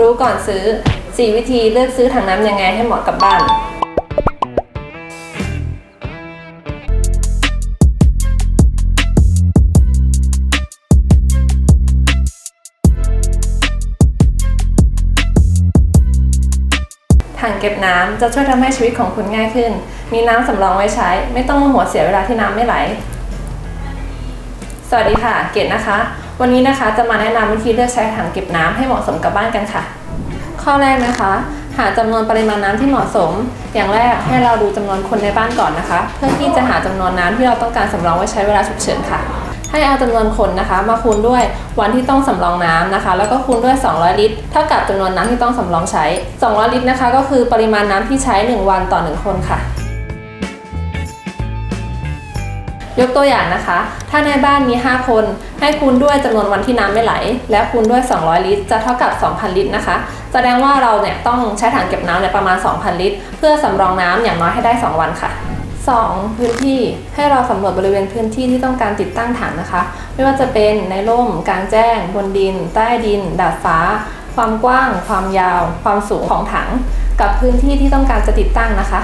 รู้ก่อนซื้อ 4 วิธีเลือกซื้อถังน้ำยังไงให้เหมาะกับบ้าน ถังเก็บน้ำจะช่วยทำให้ชีวิตของคุณง่ายขึ้น มีน้ำสำรองไว้ใช้ ไม่ต้องมาหัวเสียเวลาที่น้ำไม่ไหล สวัสดีค่ะ เกดนะคะ วันนี้นะคะจะมาแนะนำวิธีเลือกใช้ถังเก็บน้ำให้เหมาะสมกับบ้านกันค่ะ ข้อแรกนะคะ หาจำนวนปริมาณน้ำที่เหมาะสม อย่างแรกให้เราดูจำนวนคนในบ้านก่อนนะคะ เพื่อที่จะหาจำนวนน้ำที่เราต้องการสำรองไว้ใช้เวลาฉุกเฉินค่ะ ให้เอาจำนวนคนนะคะ มาคูณด้วยวันที่ต้องสำรองน้ำนะคะ แล้วก็คูณด้วย 200 ลิตร เท่ากับจำนวนน้ำที่ต้องสำรองใช้ 200 ลิตรนะคะ ก็คือปริมาณน้ำที่ใช้ 1 วันต่อ 1 คนค่ะ ยกตัวอย่างนะคะ ถ้าในบ้านมี 5 คน ให้คูณด้วยจำนวนวันที่น้ำไม่ไหล และคูณด้วย 200 ลิตร จะเท่ากับ 2,000 ลิตรนะคะ แสดงว่าเราเนี่ยต้องใช้ถังเก็บน้ำเนี่ยประมาณ 2,000 ลิตร เพื่อสำรองน้ำอย่างน้อยให้ได้ 2 วันค่ะ 2. พื้นที่ให้เราสำรวจบริเวณพื้นที่ที่ต้องการติดตั้งถังนะคะ ไม่ว่าจะเป็นในร่ม กลางแจ้ง บนดิน ใต้ดิน ดาดฟ้า ความกว้าง ความยาว ความสูงของถัง กับพื้นที่ที่ต้องการจะติดตั้งนะคะ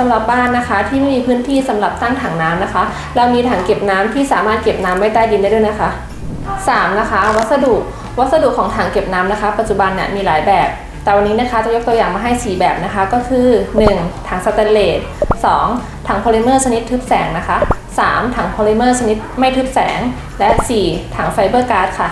สำหรับบ้านนะคะ ที่ไม่มีพื้นที่สำหรับตั้งถังน้ำนะคะ เรามีถังเก็บน้ำที่สามารถเก็บน้ำไว้ใต้ดินได้ด้วยนะคะ 3. นะคะ วัสดุวัสดุของถังเก็บน้ำนะคะ ปัจจุบันเนี่ยมีหลายแบบ แต่วันนี้นะคะจะยกตัวอย่างมาให้ 4 แบบนะคะ ก็คือ 1. ถังสแตนเลส 2. ถังโพลิเมอร์ชนิดทึบแสงนะคะ 3. ถังโพลิเมอร์ชนิดไม่ทึบแสง และ 4. ถังไฟเบอร์การ์ดค่ะ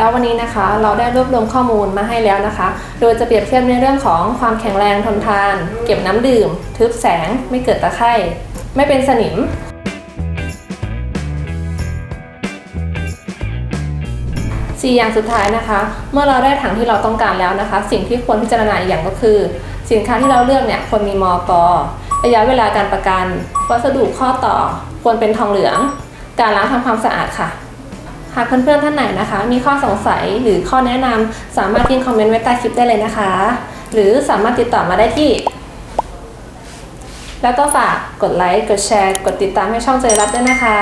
แล้ววันนี้นะคะเราได้รวบรวมข้อมูลมาให้แล้วนะคะ โดยจะเปรียบเทียบในเรื่องของความแข็งแรงทนทาน เก็บน้ำดื่ม ทึบแสง ไม่เกิดตะไคร่ไม่เป็นสนิมสี่อย่างสุดท้ายนะคะ เมื่อเราได้ถังที่เราต้องการแล้วนะคะ สิ่งที่ควรพิจารณาอีกอย่างก็คือ สินค้าที่เราเลือกเนี่ยควรมีมอกระยะเวลาการประกัน วัสดุข้อต่อ ควรเป็นทองเหลือง การล้างทำความสะอาดค่ะ หากเพื่อนๆท่านไหนนะคะ มีข้อสงสัยหรือข้อแนะนำสามารถทิ้งคอมเมนต์ไว้ใต้คลิปได้เลยนะคะ หรือสามารถติดต่อมาได้ที่ แล้วก็ฝากกดไลค์ กดแชร์ กดติดตามให้ช่องเจรัตด้วยนะคะ